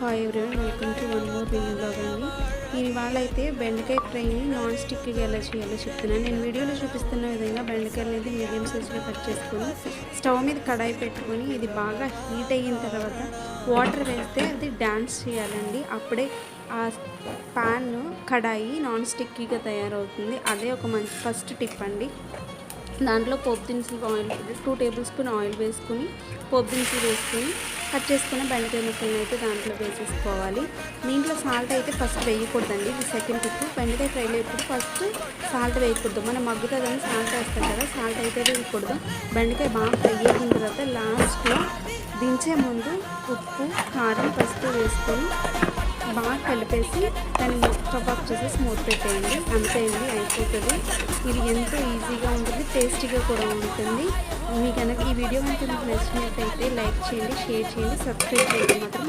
Hi everyone welcome to one more video blog అండి నేను ఇవాళ అయితే బెండకాయ ఫ్రైని నాన్ స్టిక్గా ఎలా చేయాలో చెప్తున్నాను నేను వీడియోలో చూపిస్తున్న విధంగా బెండకాయలు అనేది మీడియం సైజులో కట్ చేసుకొని స్టవ్ మీద కడాయి పెట్టుకొని ఇది బాగా హీట్ అయిన తర్వాత వాటర్ వేస్తే అది డ్యాన్స్ చేయాలండి. అప్పుడే ఆ ప్యాన్ కడాయి నాన్ స్టిక్కీగా తయారవుతుంది. అదే ఒక మంచి ఫస్ట్ టిప్ అండి. దాంట్లో పోపు దినుసులు oil two tablespoon oil వేసుకుని పోపు దినుసులు వేసుకుని కట్ చేసుకున్న బెండకాయ ముక్కలను అయితే దాంట్లో వేసేసుకోవాలి. దీంట్లో సాల్ట్ అయితే ఫస్ట్ వేయకూడదండి ఇది సెకండ్ టిప్. బెండకాయ ఫ్రైలో ఇప్పుడు ఫస్ట్ సాల్ట్ వేయకూడదు. మనం మగ్గుతుందని సాల్ట్ వేస్తాం కదా సాల్ట్ అయితే వేయకూడదు. బెండకాయ బాగా ఫ్రై అయిన తర్వాత లాస్ట్లో దించే ముందు ఉప్పు కారం ఫస్ట్ వేసుకొని బాగా కలిపేసి దాన్ని స్టవ్ ఆఫ్ చేసేసి మూత పెట్టేయండి. అంతే అండి అయిపోతుంది. ఇది ఎంతో ఈజీగా ఉంటుంది. టేస్టీగా కూడా ఉంటుంది. మీకు కనుక ఈ వీడియో కనుక మీకు నచ్చినట్టయితే లైక్ చేయండి షేర్ చేయండి సబ్స్క్రైబ్ చేయడం మాత్రం